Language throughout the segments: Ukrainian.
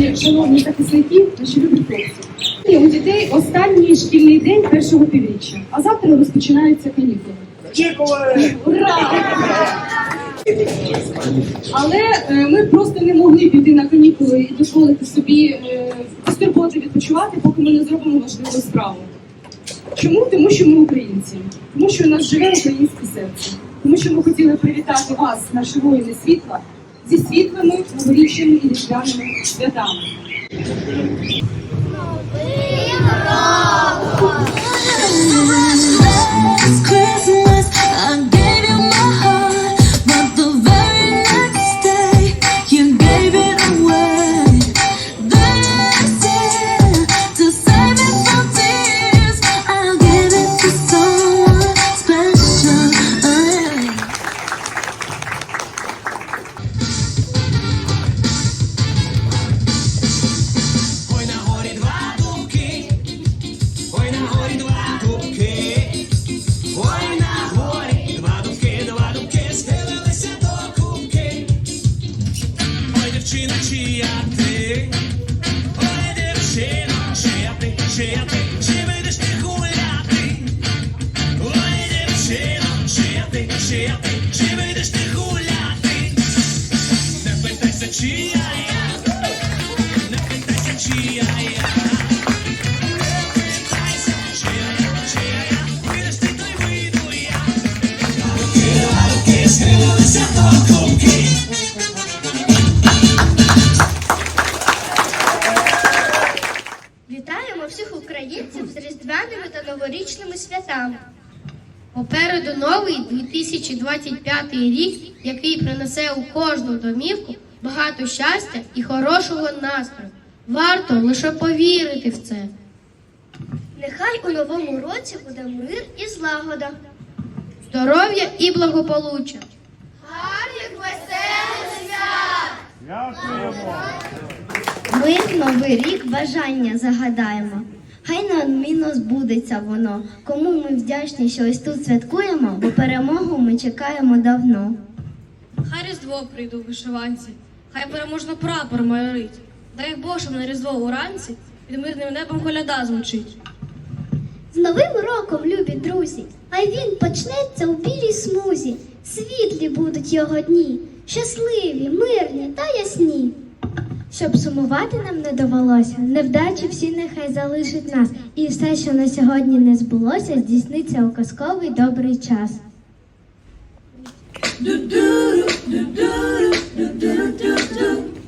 наші шановні захисники, наші любі хлопці. У дітей останній шкільний день першого півріччя, а завтра розпочинаються канікули. Ура! Але е, ми просто не могли піти на канікули і дозволити собі е, турботи відпочивати, поки ми не зробимо важливу справу. Чому? Тому що ми українці, тому що у нас живе українське серце, тому що ми хотіли привітати вас, наші воїни світла, зі світлими новорічними і різдвяними святами. Last вийдеш ти гуляти? Не питайся, чия я. Я. різдвяними та новорічними святами. Попереду новий 2025 рік, який принесе у кожну домівку багато щастя і хорошого настрою. Варто лише повірити в це. Нехай у новому році буде мир і злагода, здоров'я і благополуччя. Гарних веселих свят! Ми в новий рік бажання загадаємо. Хай неодмінно збудеться воно. Кому ми вдячні, що ось тут святкуємо, бо перемогу ми чекаємо давно. Хай Різдво прийде у вишиванці, хай переможно прапор майорить. Дай щоб на Різдво уранці під мирним небом коляда звучить. З Новим роком, любі друзі! Хай він почнеться у білій смузі. Світлі будуть його дні, щасливі, мирні та ясні. Щоб сумувати нам не довелося, невдачі всі нехай залишать нас, і все, що на сьогодні не збулося, здійсниться у казковий добрий час. Станемо,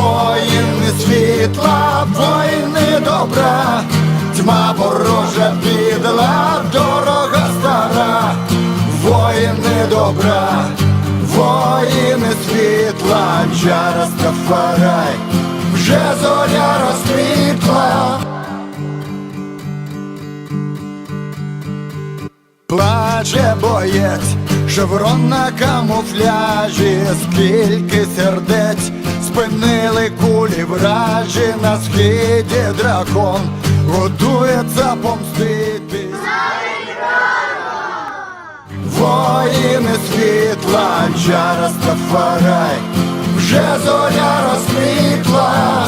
Воїни світла, воїни добра, тьма ворожа підла, дорога стара, воїни добра, воїни світла, чара Стафарай, вже зоря розквітла. Плаче боєць, шеврон на камуфляжі, скільки сердець спинили кулі вражі на схиді дракон, готується помстити. Воїни світла, чара Стафарай, вже зоря розквітла.